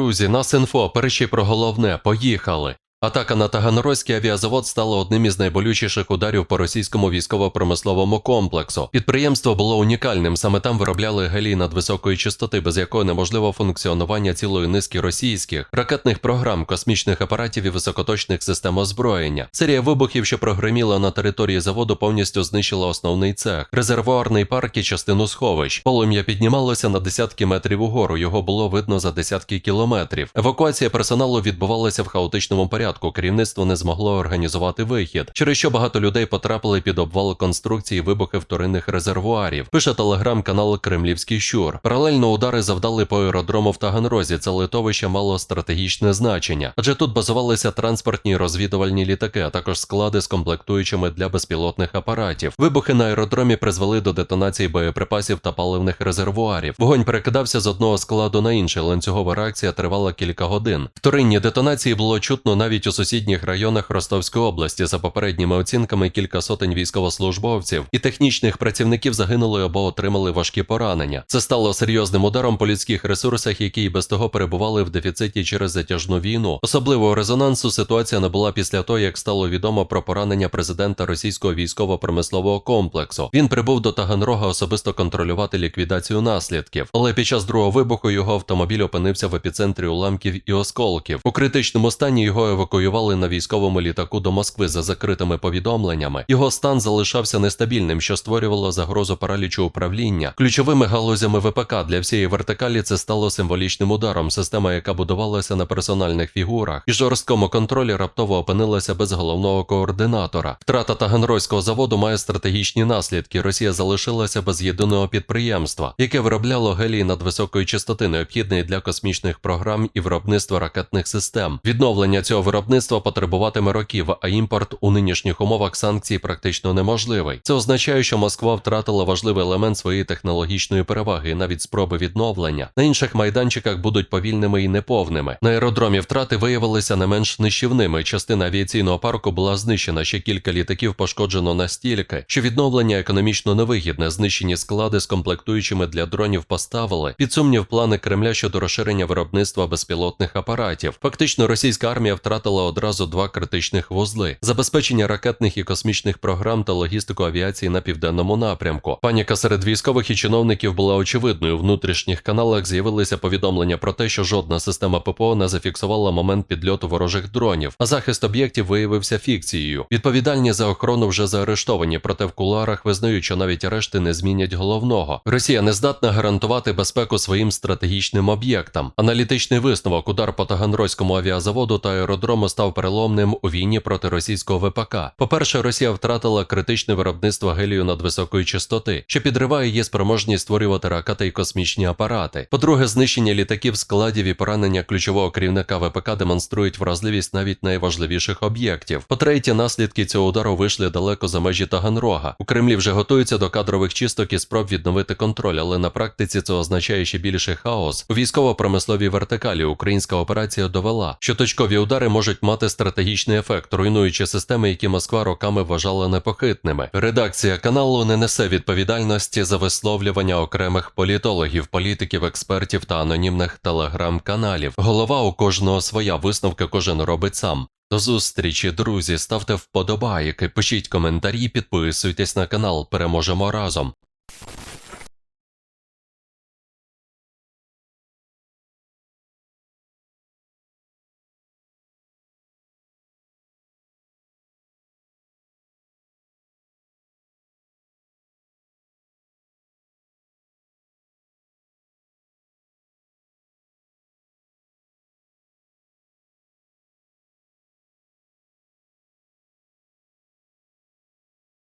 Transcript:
друзі, нас інфо, перші про головне, поїхали. Атака на Таганрозький авіазавод стала одним із найболючіших ударів по російському військово-промисловому комплексу. Підприємство було унікальним, саме там виробляли гелій надвисокої частоти, без якої неможливо функціонування цілої низки російських ракетних програм, космічних апаратів і високоточних систем озброєння. Серія вибухів, що прогреміла на території заводу, повністю знищила основний цех, резервуарний парк і частину сховищ. Полум'я піднімалося на десятки метрів угору. Його було видно за десятки кілометрів. Евакуація персоналу відбувалася в хаотичному порядку. Керівництво не змогло організувати вихід, через що багато людей потрапили під обвал конструкції вибухи вторинних резервуарів. Пише телеграм-канал Кремлівський Щур. Паралельно удари завдали по аеродрому в Таганрозі. Це литовище мало стратегічне значення, адже тут базувалися транспортні розвідувальні літаки, а також склади з комплектуючими для безпілотних апаратів. Вибухи на аеродромі призвели до детонації боєприпасів та паливних резервуарів. Вогонь перекидався з одного складу на інший. Ланцюгова реакція тривала кілька годин. Вторинні детонації було чутно навіть у сусідніх районах Ростовської області. За попередніми оцінками, кілька сотень військовослужбовців і технічних працівників загинули або отримали важкі поранення. Це стало серйозним ударом по людських ресурсах, які й без того перебували в дефіциті через затяжну війну. Особливого резонансу ситуація набула після того, як стало відомо про поранення президента російського військово-промислового комплексу. Він прибув до Таганрога особисто контролювати ліквідацію наслідків. Але під час другого вибуху його автомобіль опинився в епіцентрі уламків і осколків. У критичному стані його евакуювали на військовому літаку до Москви за закритими повідомленнями. Його стан залишався нестабільним, що створювало загрозу паралічу управління. Ключовими галузями ВПК для всієї вертикалі це стало символічним ударом. Система, яка будувалася на персональних фігурах і жорсткому контролі, раптово опинилася без головного координатора. Втрата Таганрозького заводу має стратегічні наслідки. Росія залишилася без єдиного підприємства, яке виробляло гелій надвисокої частоти, необхідний для космічних програм і виробництва ракетних систем. Відновлення цього виробництва потребуватиме років, а імпорт у нинішніх умовах санкцій практично неможливий. Це означає, що Москва втратила важливий елемент своєї технологічної переваги, навіть спроби відновлення. На інших майданчиках будуть повільними і неповними. На аеродромі втрати виявилися не менш нищівними. Частина авіаційного парку була знищена. Ще кілька літаків пошкоджено настільки, що відновлення економічно невигідне. Знищені склади з комплектуючими для дронів поставили під сумнів плани Кремля щодо розширення виробництва безпілотних апаратів. Фактично, російська армія втратила одразу два критичних вузли: забезпечення ракетних і космічних програм та логістику авіації на південному напрямку. Паніка серед військових і чиновників була очевидною. В внутрішніх каналах з'явилися повідомлення про те, що жодна система ППО не зафіксувала момент підльоту ворожих дронів, а захист об'єктів виявився фікцією. Відповідальні за охорону вже заарештовані, проте в кулуарах визнають, що навіть арешти не змінять головного. Росія не здатна гарантувати безпеку своїм стратегічним об'єктам. Аналітичний висновок удар по Таганрозькому авіазаводу та аеродрому став переломним у війні проти російського ВПК. По-перше, Росія втратила критичне виробництво гелію надвисокої частоти, що підриває її спроможність створювати ракети і космічні апарати. По-друге, знищення літаків, складів і поранення ключового керівника ВПК демонструють вразливість навіть найважливіших об'єктів. По-третє, наслідки цього удару вийшли далеко за межі Таганрога. У Кремлі вже готуються до кадрових чисток і спроб відновити контроль, але на практиці це означає ще більше хаос. У військово-промисловій вертикалі українська операція довела, що точкові удари можуть мати стратегічний ефект, руйнуючи системи, які Москва роками вважала непохитними. Редакція каналу не несе відповідальності за висловлювання окремих політологів, політиків, експертів та анонімних телеграм-каналів. Голова у кожного своя висновки кожен робить сам. До зустрічі, друзі, ставте вподобайки, пишіть коментарі, підписуйтесь на канал. Переможемо разом.